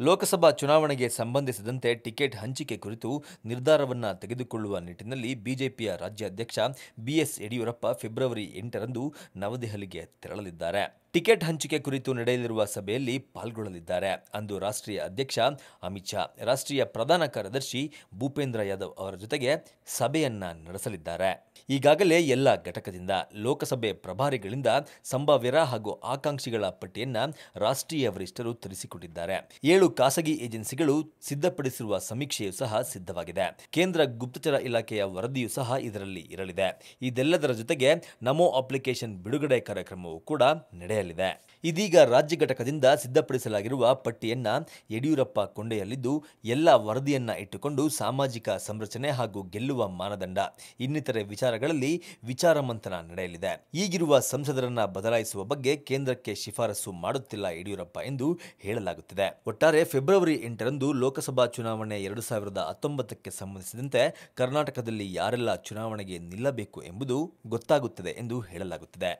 ಲೋಕಸಭಾ ಚುನಾವಣೆಗೆ ಸಂಬಂಧಿಸಿದಂತೆ ಟಿಕೆಟ್ ಹಂಚಿಕೆ ಕುರಿತು ನಿರ್ಧಾರವನ್ನು ತೆಗೆದುಕೊಳ್ಳುವ ನಿಟ್ಟಿನಲ್ಲಿ ಬಿಜೆಪಿಯ ರಾಜ್ಯಾಧ್ಯಕ್ಷ ಬಿಎಸ್ ಯಡಿಯೂರಪ್ಪ ಫೆಬ್ರವರಿ ಎಂಟರಂದು ನವದೆಹಲಿಗೆ ತೆರಳಲಿದ್ದಾರೆ. ಟಿಕೆಟ್ ಹಂಚಿಕೆ ಕುರಿತು ನಡೆಯಲಿರುವ ಸಭೆಯಲ್ಲಿ ಪಾಲ್ಗೊಳ್ಳಲಿದ್ದಾರೆ. ಅಂದು ರಾಷ್ಟ್ರೀಯ ಅಧ್ಯಕ್ಷ ಅಮಿತ್ ಶಾ, ರಾಷ್ಟ್ರೀಯ ಪ್ರಧಾನ ಕಾರ್ಯದರ್ಶಿ ಭೂಪೇಂದ್ರ ಯಾದವ್ ಅವರ ಜೊತೆಗೆ ಸಭೆಯನ್ನ ನಡೆಸಲಿದ್ದಾರೆ. ಈಗಾಗಲೇ ಎಲ್ಲ ಘಟಕದಿಂದ, ಲೋಕಸಭೆ ಪ್ರಭಾರಿಗಳಿಂದ ಸಂಭಾವ್ಯರ ಹಾಗೂ ಆಕಾಂಕ್ಷಿಗಳ ಪಟ್ಟಿಯನ್ನ ರಾಷ್ಟ್ರೀಯ ವರಿಷ್ಠರು ತರಿಸಿಕೊಂಡಿದ್ದಾರೆ ಏಳು ಖಾಸಗಿ ಏಜೆನ್ಸಿಗಳು ಸಿದ್ಧಪಡಿಸಿರುವ ಸಮೀಕ್ಷೆಯೂ ಸಹ ಸಿದ್ಧವಾಗಿದೆ. ಕೇಂದ್ರ ಗುಪ್ತಚರ ಇಲಾಖೆಯ ವರದಿಯೂ ಸಹ ಇದರಲ್ಲಿ ಇರಲಿದೆ. ಇದೆಲ್ಲದರ ಜೊತೆಗೆ ನಮೋ ಅಪ್ಲಿಕೇಶನ್ ಬಿಡುಗಡೆ ಕಾರ್ಯಕ್ರಮವೂ ಕೂಡ ನಡೆಯಲಿದೆ. ಇದೀಗ ರಾಜ್ಯ ಘಟಕದಿಂದ ಸಿದ್ಧಪಡಿಸಲಾಗಿರುವ ಪಟ್ಟಿಯನ್ನ ಯಡಿಯೂರಪ್ಪ ಕೊಂಡೆಯಲ್ಲಿದ್ದು ಎಲ್ಲ ವರದಿಯನ್ನ ಇಟ್ಟುಕೊಂಡು ಸಾಮಾಜಿಕ ಸಂರಚನೆ ಹಾಗೂ ಗೆಲ್ಲುವ ಮಾನದಂಡ ಇನ್ನಿತರೆ ವಿಚಾರಗಳಲ್ಲಿ ವಿಚಾರ ಮಂಥನ ನಡೆಯಲಿದೆ. ಈಗಿರುವ ಸಂಸದರನ್ನ ಬದಲಾಯಿಸುವ ಬಗ್ಗೆ ಕೇಂದ್ರಕ್ಕೆ ಶಿಫಾರಸು ಮಾಡುತ್ತಿಲ್ಲ ಯಡಿಯೂರಪ್ಪ ಎಂದು ಹೇಳಲಾಗುತ್ತಿದೆ. ಒಟ್ಟಾರೆ ಫೆಬ್ರವರಿ ಎಂಟರಂದು ಲೋಕಸಭಾ ಚುನಾವಣೆ ಎರಡು ಸಾವಿರದ ಹತ್ತೊಂಬತ್ತಕ್ಕೆ ಸಂಬಂಧಿಸಿದಂತೆ ಕರ್ನಾಟಕದಲ್ಲಿ ಯಾರೆಲ್ಲ ಚುನಾವಣೆಗೆ ನಿಲ್ಲಬೇಕು ಎಂಬುದು ಗೊತ್ತಾಗುತ್ತದೆ ಎಂದು ಹೇಳಲಾಗುತ್ತಿದೆ.